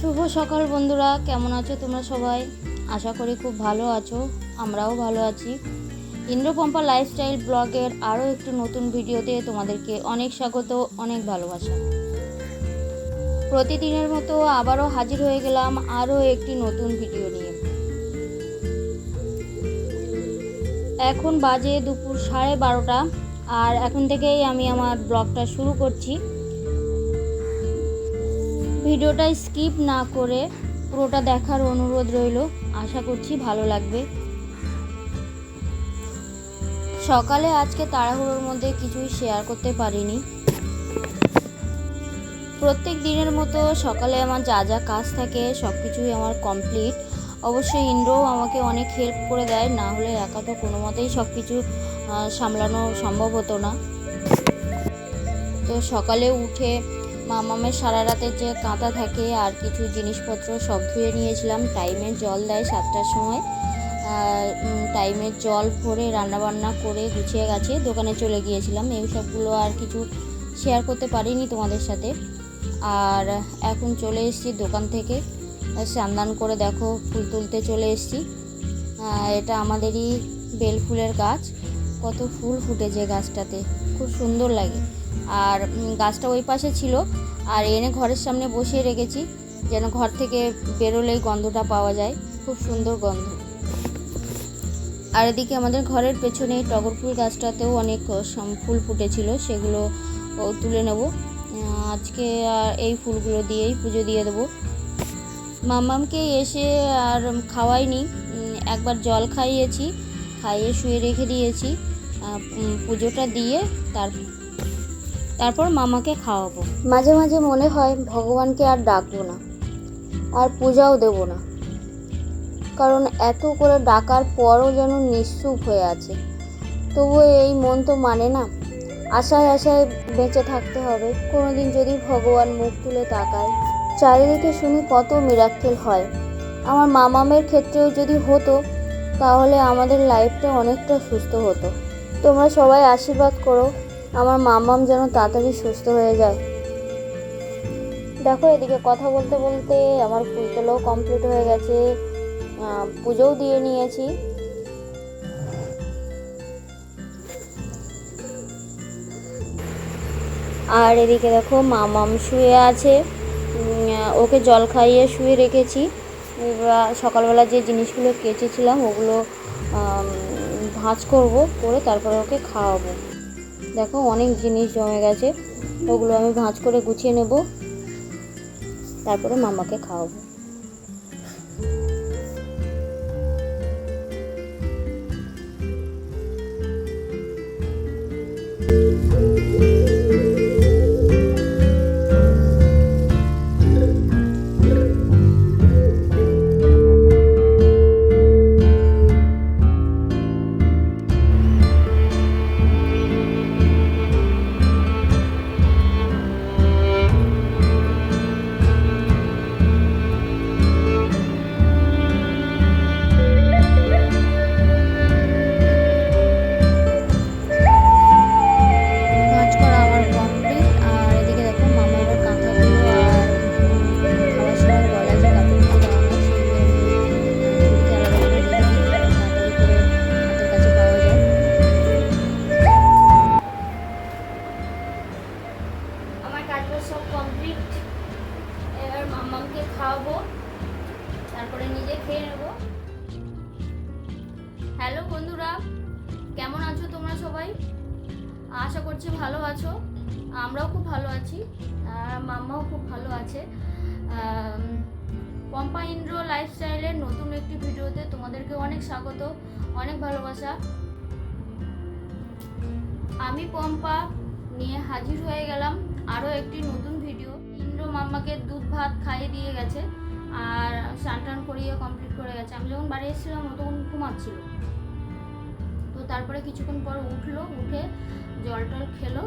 শুভ সকাল বন্ধুরা, কেমন আছো তোমরা সবাই? আশা করি খুব ভালো আছো, আমরাও ভালো আছি। ইন্দ্রপম্পা লাইফস্টাইল ব্লগের আরও একটি নতুন ভিডিওতে তোমাদেরকে অনেক স্বাগত, অনেক ভালোবাসা। প্রতিদিনের মতো আবারও হাজির হয়ে গেলাম আরও একটি নতুন ভিডিও নিয়ে। এখন বাজে দুপুর সাড়ে বারোটা, আর এখন থেকেই আমি আমার ব্লগটা শুরু করছি। ভিডিওটা স্কিপ না করে পুরোটা দেখার অনুরোধ রইল। আশা করছি ভালো লাগবে। সকালে আজকে তাড়াহুড়োর মধ্যে কিছুই শেয়ার করতে পারিনি। প্রত্যেক দিনের মতো সকালে আমার যা যা কাজ থাকে সব কিছুই আমার কমপ্লিট অবশ্যই ইন্দ্রও আমাকে অনেক হেল্প করে দেয়, না হলে একা তো কোনো মতেই সব কিছু সামলানো সম্ভব হতো না। তো সকালে উঠে মামামের সারা রাতের যে কাঁথা থাকে আর কিছু জিনিসপত্র সব ধুয়ে নিয়েছিলাম। টাইমে জল দেয় সাতটার সময়। টাইমে জল ভরে রান্নাবান্না করে গুছিয়ে গেছে দোকানে চলে গিয়েছিলাম। এই সবগুলো আর কিছু শেয়ার করতে পারিনি তোমাদের সাথে। আর এখন চলে এসেছি দোকান থেকে। স্নান করে দেখো, ফুল তুলতে চলে এসেছি। এটা আমাদেরই বেল ফুলের গাছ। কত ফুল ফুটেছে গাছটাতে। খুব সুন্দর লাগে। আর গাছটা ওই পাশে ছিল। আর এনে ঘরের সামনে বসিয়ে রেখেছি, যেন ঘর থেকে বেরোলেই গন্ধটা পাওয়া যায়। খুব সুন্দর গন্ধ। আর এদিকে আমাদের ঘরের পেছনে টগর ফুল গাছটাতেও অনেক ফুল ফুটেছিল, সেগুলো তুলে নেব। আজকে আর এই ফুলগুলো দিয়েই পুজো দিয়ে দেবো। মামামকে এসে আর খাওয়াইনি একবার জল খাইয়েছি, খাইয়ে শুয়ে রেখে দিয়েছি। পুজোটা দিয়ে তার তারপর মামাকে খাওয়াবো। মাঝে মাঝে মনে হয় ভগবানকে আর ডাকবো না, আর পূজাও দেব না। কারণ এত করে ডাকার পরও যেন নিঃসুপ হয়ে আছে। তবুও এই মন তো মানে না, আশায় আশায় বেঁচে থাকতে হবে। কোনোদিন যদি ভগবান মুখ তুলে তাকায়, চারিদিকে শুনি কত মিরাক্কেল হয়। আমার মামামের ক্ষেত্রেও যদি হতো, তাহলে আমাদের লাইফটা অনেকটা সুস্থ হতো। তোমরা সবাই আশীর্বাদ করো। আমার মামাম যেন তাড়াতাড়ি সুস্থ হয়ে যায়। দেখো, এদিকে কথা বলতে বলতে আমার ফুল তোলাও কমপ্লিট হয়ে গেছে। পুজোও দিয়ে নিয়েছি। আর এদিকে দেখো মামাম শুয়ে আছে। ওকে জল খাইয়ে শুয়ে রেখেছি। সকালবেলা যে জিনিসগুলো কেচেছিলাম, ওগুলো ভাঁজ করব, করে তারপরে ওকে খাওয়াবো। দেখো অনেক জিনিস জমে গেছে। ওগুলো আমি ভাঁজ করে গুছিয়ে নেব। তারপরে মামাকে খাওয়াবো। অনেক স্বাগত, অনেক ভালোবাসা। আমি পম্পা, নিয়ে হাজির হয়ে গেলাম আরও একটি নতুন ভিডিও ইন্দ্র মাম্মাকে দুধ ভাত খাইয়ে দিয়ে গেছে আর স্নান করিয়ে কমপ্লিট করে গেছে। আমি যখন বাড়ি এসেছিলাম, ও তখন ঘুমাচ্ছিল। তো তারপরে কিছুক্ষণ পর উঠল, উঠে জল টল খেলো,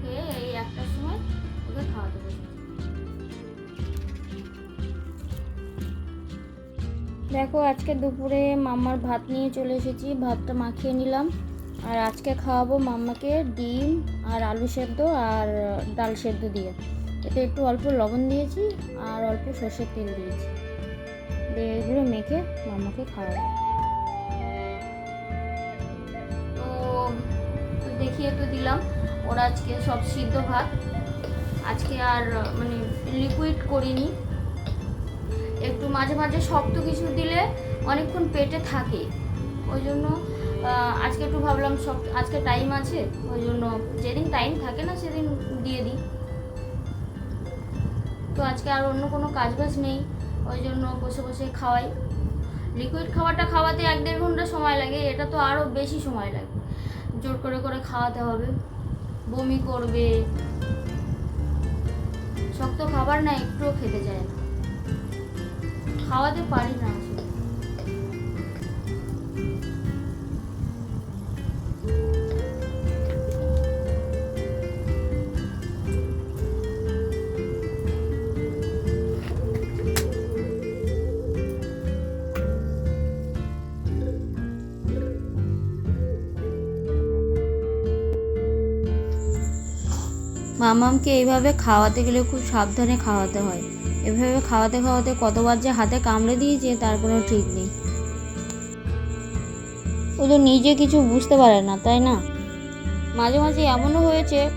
খেয়ে এই একটার সময় ওকে খাওয়াতে বসেছি দেখো, আজকে দুপুরে মাম্মার ভাত নিয়ে চলে এসেছি। ভাতটা মাখিয়ে নিলাম। আর আজকে খাওয়াবো মাম্মাকে ডিম আর আলু সেদ্ধ আর ডাল সেদ্ধ দিয়ে। এতে একটু অল্প লবণ দিয়েছি আর অল্প সর্ষের তেল দিয়েছি। দিয়ে এগুলো মেখে মাম্মাকে খাওয়াবো। তো দেখিয়ে তো দিলাম, ওরা আজকে সব সিদ্ধ ভাত। আজকে আর মানে লিকুইড করিনি। একটু মাঝে মাঝে শক্ত কিছু দিলে অনেকক্ষণ পেটে থাকে। ওই জন্য আজকে একটু ভাবলাম সব আজকে টাইম আছে, ওই জন্য যেদিন টাইম থাকে না সেদিন দিয়ে দিই। তো আজকে আর অন্য কোনো কাজ বাজ নেই, ওই জন্য বসে বসে খাওয়াই। লিকুইড খাবারটা খাওয়াতে এক দেড় ঘণ্টা সময় লাগে, এটা তো আরও বেশি সময় লাগে। জোর করে করে খাওয়াতে হবে, বমি করবে। শক্ত খাবার না একটুও খেতে চায় না। খাওয়াতে পারি না। মামামকে এইভাবে খাওয়াতে গেলে খুব সাবধানে খাওয়াতে হয়। এভাবে খাওয়াতে খাওয়াতে কতবার যে হাতে কামড়ে দিয়েছে, তার কোনো ঠিক নেই। ও তো নিজে কিছু বুঝতে পারে না, তাই না? মাঝে মাঝে এমনও হয়েছে,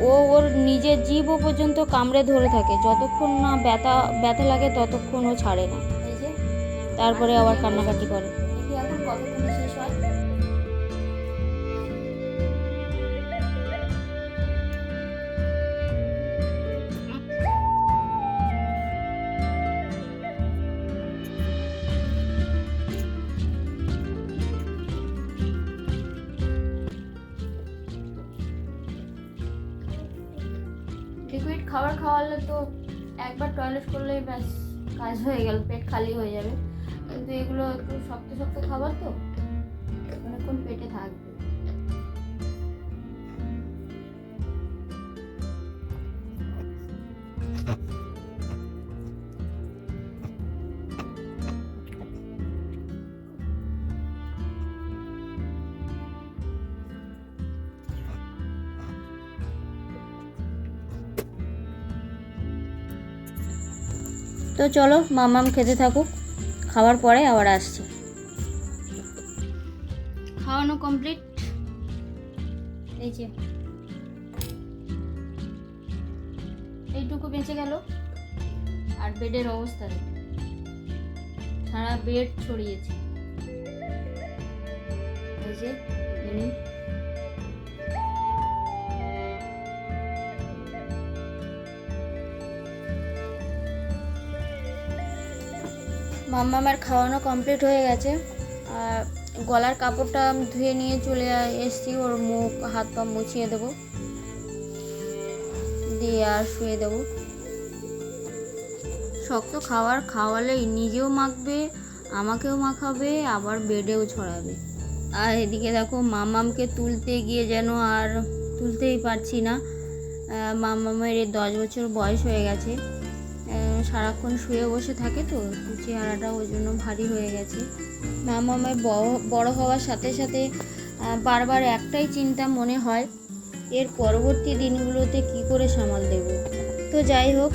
ও ওর নিজের জীবও পর্যন্ত কামড়ে ধরে থাকে। যতক্ষণ না ব্যথা ব্যথা লাগে ততক্ষণ ও ছাড়ে না। তারপরে আবার কান্নাকাটি করে। এখন লিকুইড খাবার খাওয়ালে তো একবার টয়লেট করলেই ব্যাস, কাজ হয়ে গেল, পেট খালি হয়ে যাবে। কিন্তু এগুলো একটু শক্ত শক্ত খাবার তো অনেকক্ষণ পেটে থাকবে। তো চলো মামাম খেতে থাকুক। খাওয়ার পরে আবার আসছে। খাওয়ানো কমপ্লিট এই যে। এইটুকু বেঁচে গেল। আর বেডের অবস্থা। সারা বেড ছড়িয়েছে। এই যে ইনি। মাম্মামের খাওয়ানো কমপ্লিট হয়ে গেছে। আর গলার কাপড়টা ধুয়ে নিয়ে চলে এসেছি। ওর মুখ, হাত পা মুছিয়ে দেবো। দিয়ে আর শুয়ে দেবো। শক্ত খাবার খাওয়ালেই নিজেও মাখবে, আমাকেও মাখাবে, আবার বেডেও ছড়াবে। আর এদিকে দেখো মামামকে তুলতে গিয়ে যেন আর তুলতেই পারছি না। মামামের দশ বছর বয়স হয়ে গেছে। সারাক্ষণ শুয়ে বসে থাকে তো চেহারাটা ওই জন্য ভারী হয়ে গেছে। মামামের বড়- বড় হওয়ার সাথে সাথে বারবার একটাই চিন্তা মনে হয়, এর পরবর্তী দিনগুলোতে কি করে সামাল দেব? তো যাই হোক,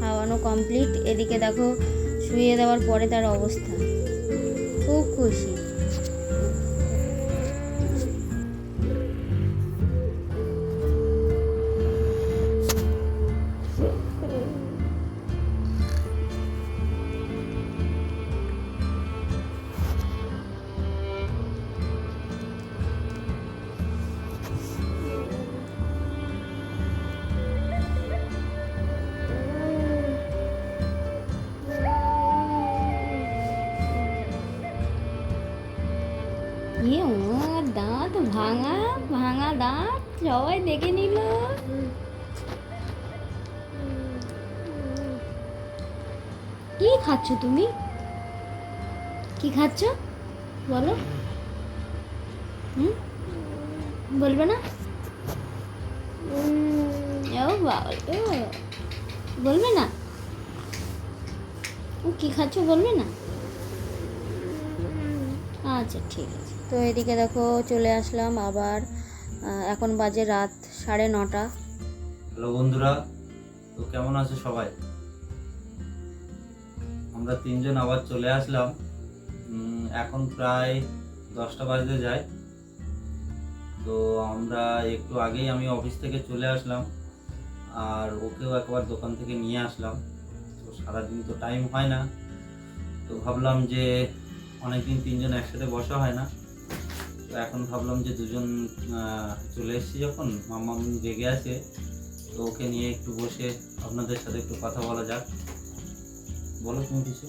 খাওয়ানো কমপ্লিট এদিকে দেখো, শুয়ে দেওয়ার পরে তার অবস্থা। খুব খুশি। ভাঙা ভাঙা দাঁত, সবাই দেখে নিল। কি খাচ্ছ তুমি? কি খাচ্ছ? বলো। হুম? বলবে না? ও বলবে না? ও কি খাচ্ছ বলবে না? আচ্ছা ঠিক আছে। তো এদিকে দেখো চলে আসলাম আবার এখন বাজে রাত সাড়ে নটা। হ্যালো বন্ধুরা, তো কেমন আছে সবাই? আমরা তিনজন আবার চলে আসলাম। এখন প্রায় দশটা বাজতে যায়। তো আমরা একটু আগেই আমি অফিস থেকে চলে আসলাম, আর ওকেও একবার দোকান থেকে নিয়ে আসলাম। তো সারাদিন তো টাইম হয় না। তো ভাবলাম যে অনেকদিন তিনজন একসাথে বসা হয় না। তো এখন ভাবলাম যে দুজন চলে এসেছি যখন, মাম্মা জেগে আছে, তো ওকে নিয়ে একটু বসে আপনাদের সাথে একটু কথা বলা যাক। বলো তুমি কিছু?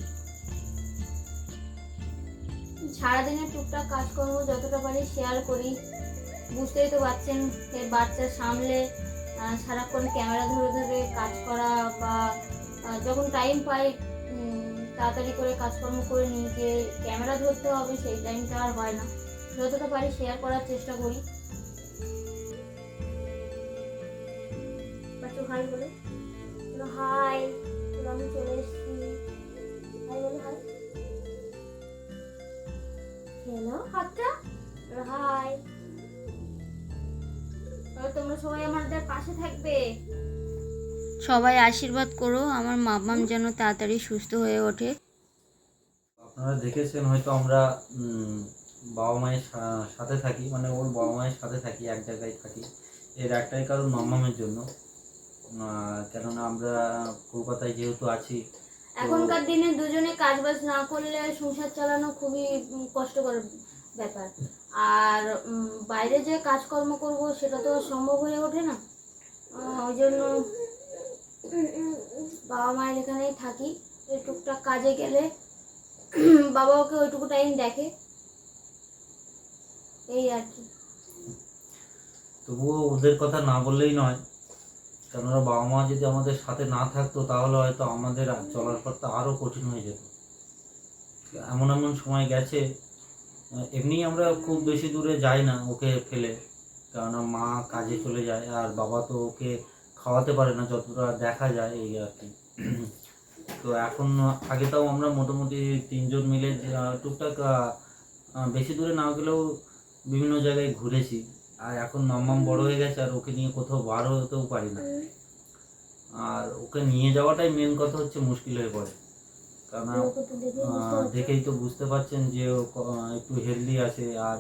সারাদিনের টুকটাক কাজকর্ম যতটা পারি শেয়ার করি। বুঝতেই তো পারছেন বাচ্চা সামলে সারাক্ষণ ক্যামেরা ধরে ধরে কাজ করা বা যখন টাইম পাই তাড়াতাড়ি করে কাজকর্ম করে নিই যে ক্যামেরা ধরতে হবে, সেই টাইমটা আর হয় না। যতটা পারি শেয়ার করার চেষ্টা করি। হাই বলে। হাই আমি চলে এসেছি। হাই বলে হাই হ্যালো হাতটা হাই তোমরা সবাই আমাদের পাশে থাকবে। সবাই আশীর্বাদ করো আমার মামাম যেন তাড়াতাড়ি সুস্থ হয়ে ওঠে। আপনারা দেখেছেন হয়তো আমরা বাবা মায়ের সাথে থাকি মানে ওর বাবা মায়ের সাথে থাকি, এক জায়গায় থাকি। এর একটাই কারণ মাম্মামের জন্য। কেননা আমরা কলকাতায় যেহেতু আছি এখনকার দিনে দুজনে কাজ বাজ না করলে সংসার চালানো খুবই কষ্টকর ব্যাপার। আর বাইরে যে কাজকর্ম করব সেটা তো সম্ভব হয়ে ওঠে না। ওই জন্য বাবা মায়ের এখানেই থাকি। টুকটাক কাজে গেলে বাবা ওকে ওইটুকু টাইম দেখে। এই আর কি। তবুও ওদের কথা না বললেই নয়। কেননা বাবা মা যদি আমাদের সাথে না থাকতো, তাহলে হয়তো আমাদের চলার পথটা আরও কঠিন হয়ে যেত। এমন এমন সময় গেছে, এমনি আমরা খুব বেশি দূরে যাই না ওকে ফেলে। কেননা মা কাজে চলে যায়, আর বাবা তো ওকে খাওয়াতে পারে না, যতটা দেখা যায় এই আর কি। তো এখন আগে তাও আমরা মোটামুটি তিনজন মিলে টুকটাক বেশি দূরে না গেলেও বিভিন্ন জায়গায় ঘুরেছি। আর এখন মাম্মাম বড় হয়ে গেছে, আর ওকে নিয়ে কোথাও বার হতেও পারি না। আর ওকে নিয়ে যাওয়াটাই মেন কথা হচ্ছে, মুশকিল হয়ে পড়ে। কারণ দেখেই তো বুঝতে পারছেন যে ও একটু হেলদি আছে, আর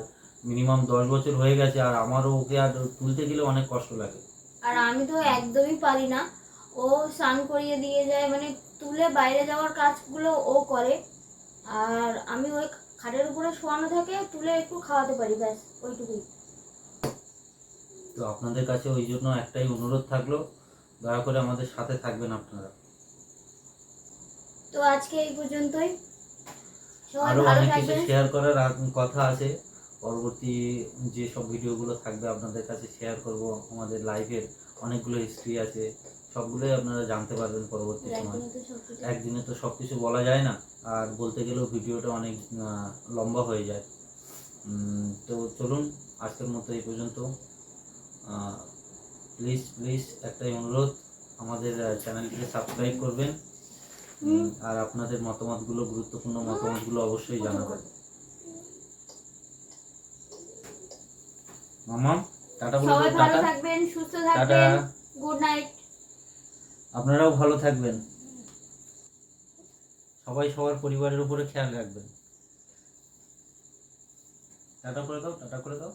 মিনিমাম দশ বছর হয়ে গেছে, আর আমারও ওকে আর তুলতে গেলে অনেক কষ্ট লাগে। আর আমি তো একদমই পারি না। ও স্নান করিয়ে দিয়ে যায় মানে তুলে বাইরে যাওয়ার কাজগুলো ও করে। আর আমি ওই খাটের উপরে শোয়ানো থাকে তুলে একটু খাওয়াতে পারি ব্যাস ওইটুকুই। তো আপনাদের কাছে ওই জন্য একটাই অনুরোধ থাকল দয়া করে আমাদের সাথে থাকবেন আপনারা। তো আজকে এই পর্যন্তই। আরও অনেক কিছু শেয়ার করার কথা আছে। পরবর্তী যে সব ভিডিওগুলো থাকবে আপনাদের কাছে শেয়ার করব আমাদের লাইভের অনেকগুলো হিস্ট্রি আছে সবগুলোই আপনারা জানতে পারবেন পরবর্তী সময়। একদিনে তো সবকিছু একদিনে তো সব কিছু বলা যায় না। আর বলতে গেলেও ভিডিওটা অনেক লম্বা হয়ে যায়। তো চলুন আজকের মতো এই পর্যন্ত। প্লিজ প্লিজ একটাই অনুরোধ আমাদের চ্যানেলটিকে সাবস্ক্রাইব করবেন। আর আপনাদের মতামতগুলো গুরুত্বপূর্ণ মতামতগুলো অবশ্যই জানাবেন। মামা টাটা বলে টাটা। থাকবেন সুস্থ থাকবেন গুড নাইট। আপনারাও ভালো থাকবেন। সবাই সবার পরিবারের উপরে খেয়াল রাখবেন। টাটা করে দাও টাটা করে দাও।